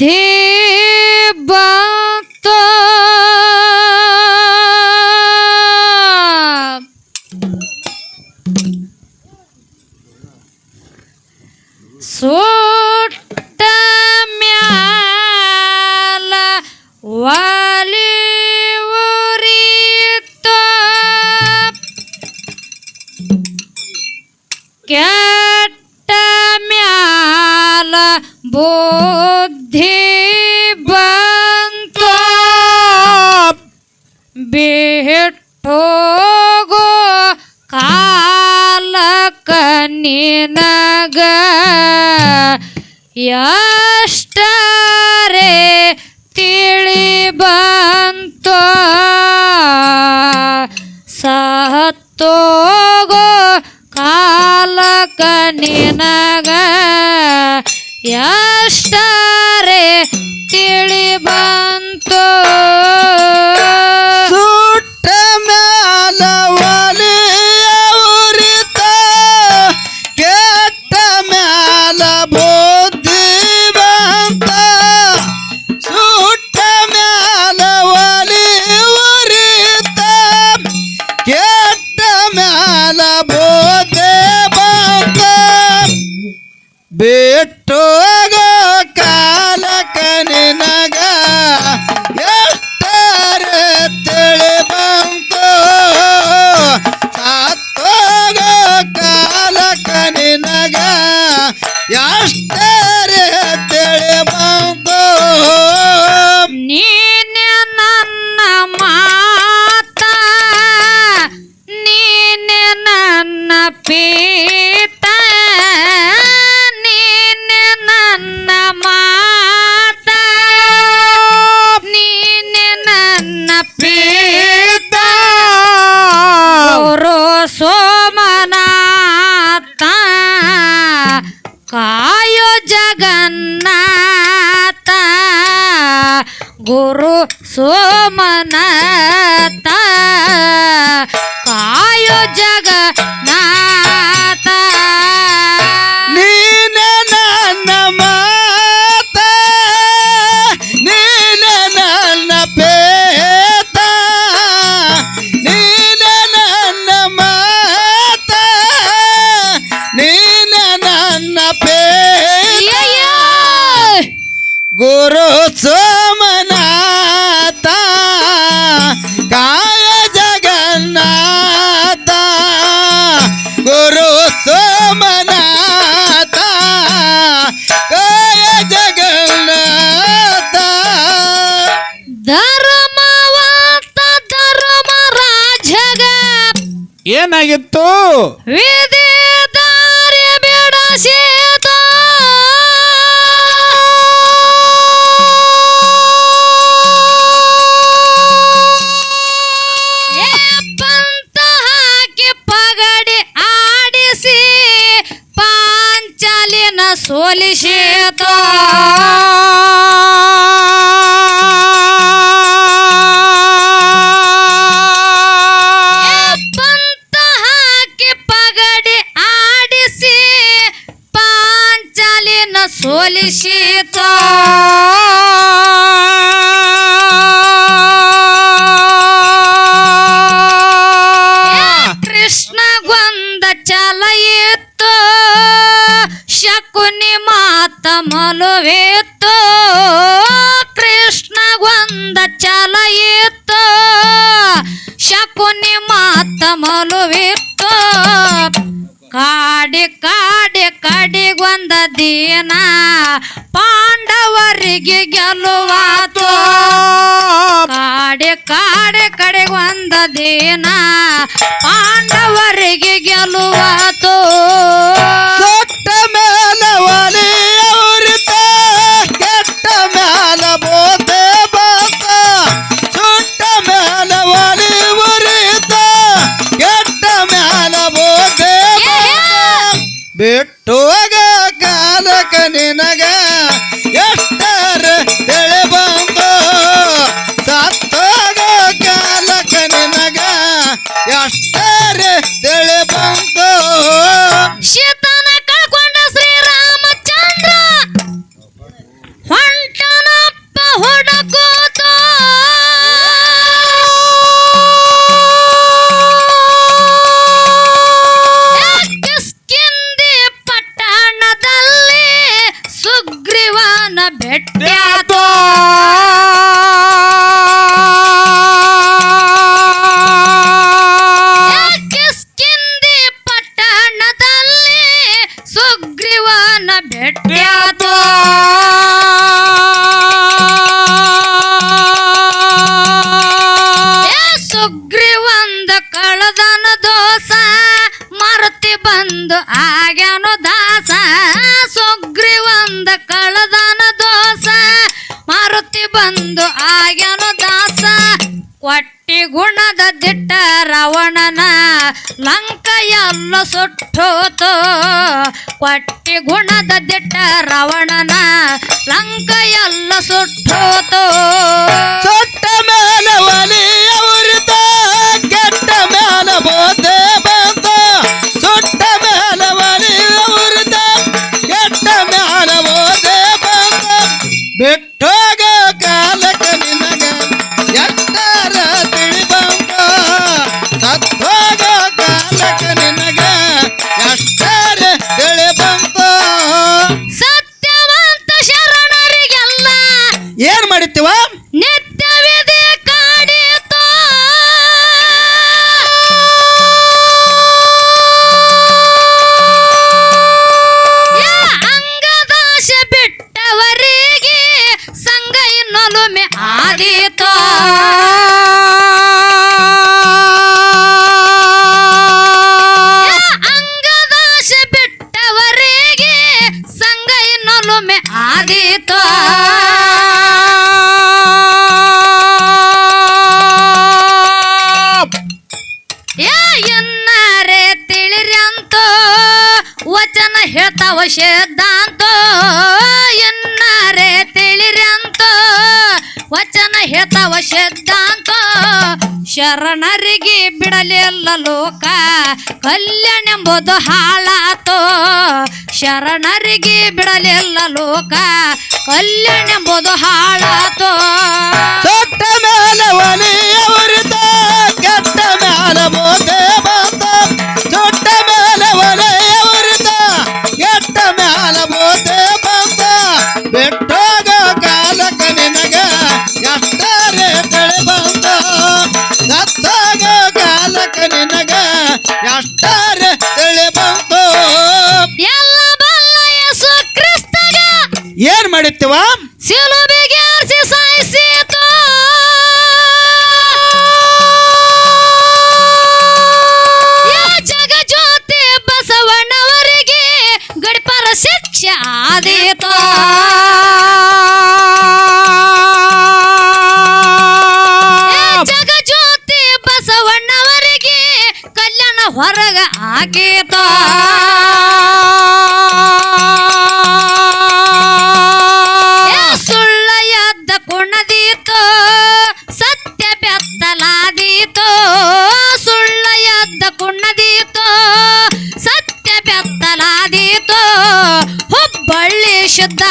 मध्ये बात. सोट म्याला वाली उरीत कॅट म्याला बो ಎಷ್ಟರೆ ತಿಳಿ ಬಂತೋ ಸಹತ್ತೋಗೋ ಕಾಲಕ ನಿನಗ? ಎಷ್ಟರೆ ತಿಳಿ ಬ ಕಷ್ಟ ಸೋಲಿಸೇತೋ ಕಾಡೆ ಕಡೆ ಒಂದ ದಿನ ಪಾಂಡವರಿಗೆ ಗೆಲುವಾತು ಸೊಟ್ಟ ಮೇಲ ಒಲಿಯವ್ರಿತ ಕೆಟ್ಟ ಮೇಲ ಬೋತೆ ಬಾತ ಸುಟ್ಟ ಮೇಲ ಒಲಿ ಉರಿತ ಕೆಟ್ಟ ಮೇಲ ಬೋತೆ ಬಿಟ್ಟು ಕಾಲಕ ನಿನಗೆ ಸುಗ್ರೀವಂದ ಒಂದು ಕಳದನ ದೋಸ, ಮಾರುತಿ ಬಂದು ಆಗ್ಯಾನು ದಾಸ. ಸುಗ್ರೀವಂದ ಒಂದು ಕಳದನ ದೋಸ, ಮಾರುತಿ ಬಂದು ಆಗ್ಯನು ದಾಸ. ಕೊಟ್ಟಿ ಗುಣದ ದಿಟ್ಟ ರಾವಣನ ಲಂಕ ಎಲ್ಲ ಸುಟ್ಟೋತು. ಕೊಟ್ಟಿ ಗುಣದ ದಿಟ್ಟ ರಾವಣನ ಲಂಕ ಎಲ್ಲ ಸುಟ್ಟೋತು. ಸಿದ್ಧಾಂತ ಶರಣರಿಗೆ ಬಿಡಲಿಲ್ಲ ಲೋಕ ಕಲ್ಯಾಣ ಕಲ್ಯಾಣೆಂಬುದು ಹಾಳಾತೋ ಶರಣರಿಗೆ ಬಿಡಲಿಲ್ಲ ಲೋಕ, ಕಲ್ಯಾಣೆಂಬುದು ಹಾಳಾತೋ. ಕೆಟ್ಟ ಮೇಲೆ ಒಲಿಯವರಿದ, ಕೆಟ್ಟ ಮೇಲೆ ಮೋದೇ ആദ്യ పెద్ద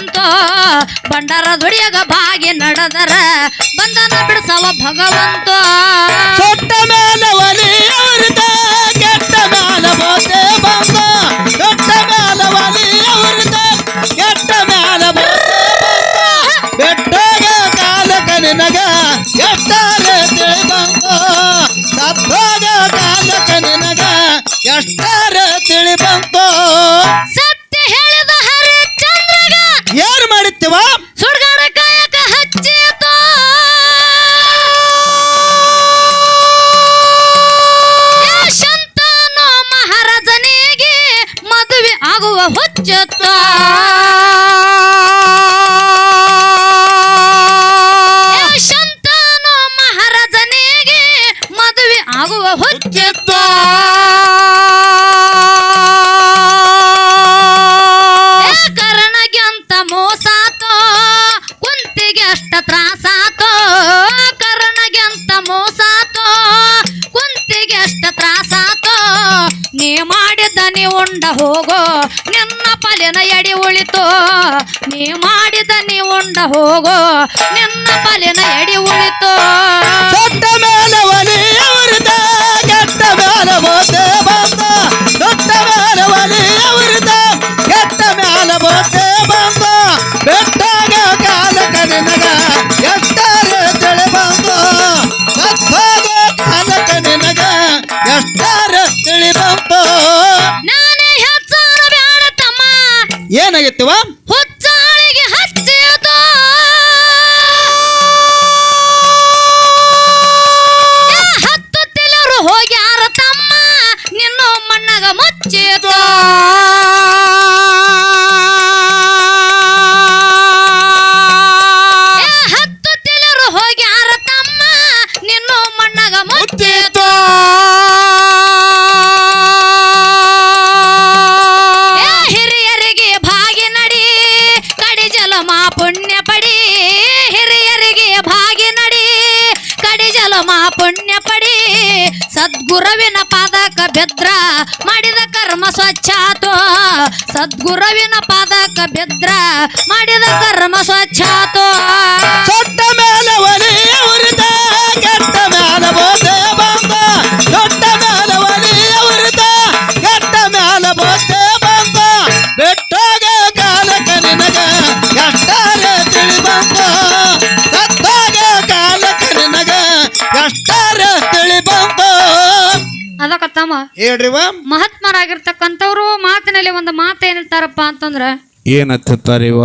ಭಗವಂತ ಬಂಡರ ದುಡಿಯಾಗ ಬಾಗಿ ನಡೆದರ. ಬಂಧನ ಬಿಡಿಸವ ಭಗವಂತ. ಕೆಟ್ಟ ಮೇಲೆ ಬೋತೆ ಬಂದ ಆಗುವ ಕರಣಗೆ ಕರ್ಣಗೆ ಅಂತ ಮೋಸಾತೋ ಕುಂತಿಗೆ ಅಷ್ಟ ತ್ರಾಸಾತೋ ಕರಣಗೆ ಅಂತ ಮೋಸಾತೋ ಕುಂತಿಗೆ ಅಷ್ಟ ತ್ರಾಸಾತೋ ನೀ ಮಾಡಿದ ನೀ ಉಂಡ ಹೋಗೋ, ನಿನ್ನ ಪಲಿನ ಎಡಿ ಉಳಿತೋ. ನೀ ಮಾಡಿದ ನೀ ಉಂಡ ಹೋಗೋ, ನಿನ್ನ ಏನಾಗಿತ್ತಿವ ಸದ್ಗುರುವಿನ ಪಾದಕ ಬಿದ್ರ ಮಾಡಿದ ಕರ್ಮ ಸ್ವಚ್ಛಾತೋ. ಸೊಟ್ಟ ಮೇಲೆ ಒಲಿ ಕೆಟ್ಟ ಮೇಲೆ ಬೋತೆ ಬಂದ. ದೊಡ್ಡ ಮೇಲೆ ಒಲಿ ಕೆಟ್ಟ ಮೇಲೆ ಬೋತೆ ಬಂದ. ಬೆಟ್ಟಾಗ ಕಾಲಕ ನಿನಗ ಎಷ್ಟಾರೆ ತಿಳಿ ಬಂದ. ಸತ್ತಾಗ ಕಾಲಕ ನಿನಗ ಎಷ್ಟಾರೆ ತಿಳಿ ಬಂದ. ಅದಕ್ಕ ತಮ್ಮ. ಹೇಳ್ರಿವ ಮಹಾತ್ಮರಾಗಿರ್ತಕ್ಕಂಥವ್ರು ಮಾತಿನಲ್ಲಿ ಒಂದು